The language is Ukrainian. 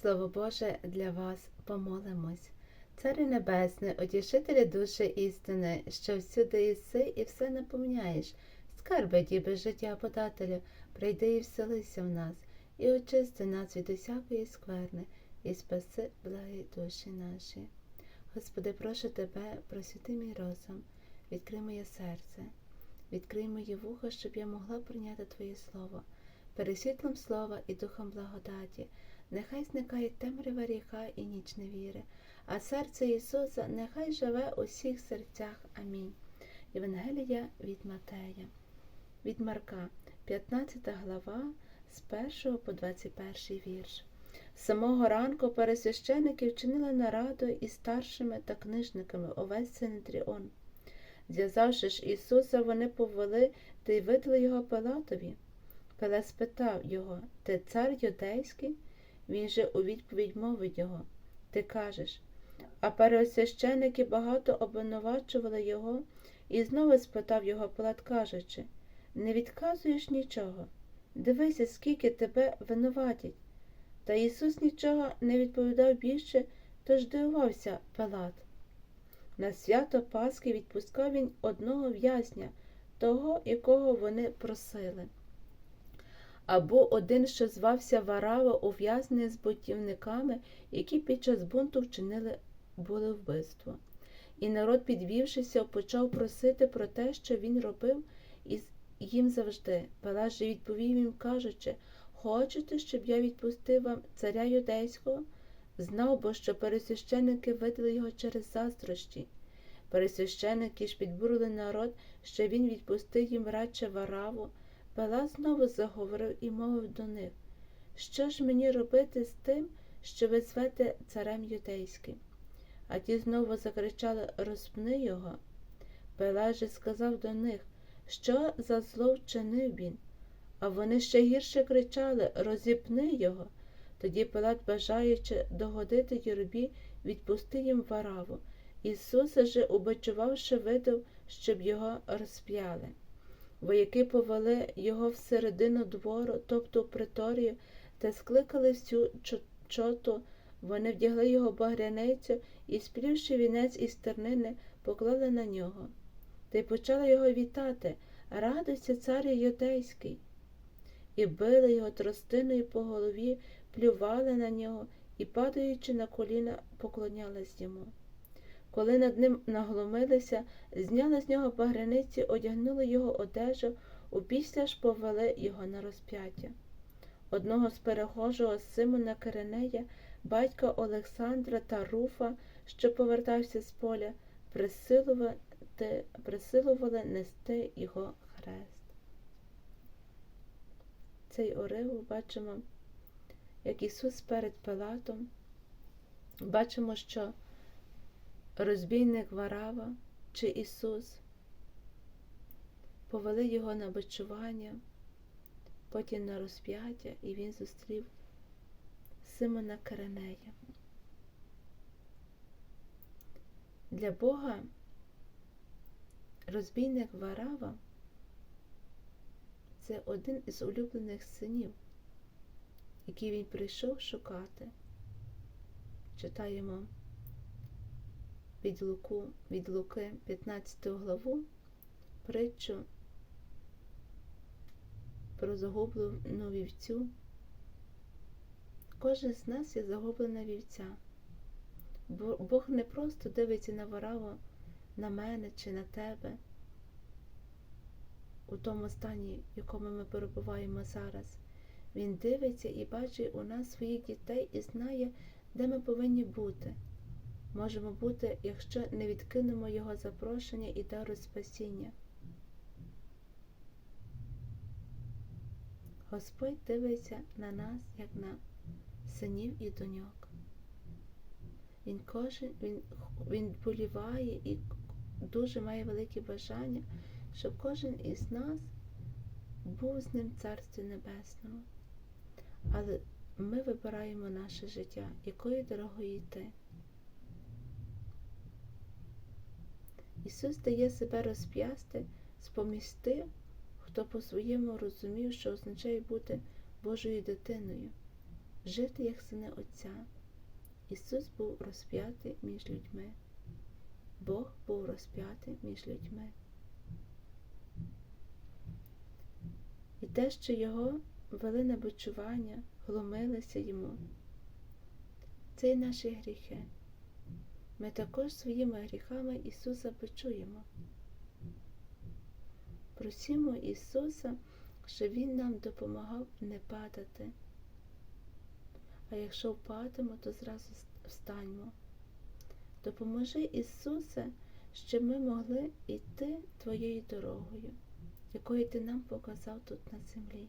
Слово Боже для вас помолимось. Царе Небесне, утішителі душі істини, що всюди єси і все наповняєш, скарби діби життя подателю, прийди і вселися в нас, і очисти нас від усякої скверни, і спаси благі душі наші. Господи, прошу Тебе, просвіти мій розум, відкрий моє серце, відкрий моє вухо, щоб я могла прийняти Твоє Слово, пересвітлом слова і духом благодаті. Нехай зникає темрява ріха і ніч невіри, а серце Ісуса нехай живе у всіх серцях. Амінь. Євангелія від Матея, від Марка, 15 глава, з 1 по 21 вірш. З самого ранку пересвященики вчинили нараду із старшими та книжниками увесь Синедріон. Зв'язавши ж Ісуса, вони повели та й видали його Пилатові. Пилат спитав його, ти цар юдейський? Він же у відповідь мовить його Ти кажеш. А пересвященики багато обвинувачували його і знову спитав його Пилат, кажучи Не відказуєш нічого. Дивися, скільки тебе винуватять. Та Ісус нічого не відповідав більше, тож дивувався Пилат. На свято Пасхи відпускав він одного в'язня, того, якого вони просили або один, що звався Варава, ув'язнений з бутівниками, які під час бунту вчинили були вбивство. І народ, підвівшися, почав просити про те, що він робив із їм завжди. Палаш же відповів їм, кажучи Хочете, щоб я відпустив вам царя юдейського? Знав бо, що пересвященники видали його через заздрощі. Пересвященики ж підбурили народ, що він відпустив їм радше вараву, Пилат знову заговорив і мовив до них, що ж мені робити з тим, що ви звете царем юдейським? А ті знову закричали Розпни його. Пилат же сказав до них, що за зло вчинив він. А вони ще гірше кричали Розіпни його. Тоді Пилат, бажаючи догодити юрбі, відпустив їм вараву. Ісуса же, убачувавши, видав, щоб його розп'яли. Вояки повели його всередину двору, тобто приторію, та скликали всю чоту. Вони вдягли його багряницю і, сплівши вінець із тернини, поклали на нього. Та й почали його вітати Радуйся, царю юдейський. І били його тростиною по голові, плювали на нього і, падаючи на коліна, поклонялись йому. Коли над ним нагломилися, зняли з нього багряниці, одягнули його одежу, упісля ж повели його на розп'яття. Одного з перехожого Симона Киренея, батька Олександра та Руфа, що повертався з поля, присилували, присилували нести його хрест. Цей уривок бачимо, як Ісус перед Пилатом, бачимо, що розбійник Варава чи Ісус, повели його на бичування, потім на розп'яття, і він зустрів Симона Керенея. Для Бога розбійник Варава це один із улюблених синів, який він прийшов шукати. Читаємо від Луку, від Луки 15 главу притчу про загублену вівцю. Кожен з нас є загублена вівця. Бог не просто дивиться на вораву, на мене чи на тебе у тому стані, в якому ми перебуваємо зараз. Він дивиться і бачить у нас своїх дітей і знає, де ми повинні бути можемо бути, якщо не відкинемо Його запрошення і дару спасіння. Господь дивиться на нас, як на синів і доньок. Він кожен, він, він боліває і дуже має велике бажання, щоб кожен із нас був з ним Царстві Небесному. Але ми вибираємо наше життя, якою дорогою йти. Ісус дає себе розп'ясти тих, хто по-своєму розумів, що означає бути Божою дитиною. жити як сини Отця. Ісус був розп'ятий між людьми. Бог був розп'ятий між людьми. І те, що його вели на бичування, глумилися йому, це й наші гріхи. Ми також своїми гріхами Ісуса бичуємо. Просімо Ісуса, щоб Він нам допомагав не падати. А якщо впадемо, то зразу встаньмо. Допоможи Ісусе, щоб ми могли йти Твоєю дорогою, якою Ти нам показав тут на землі.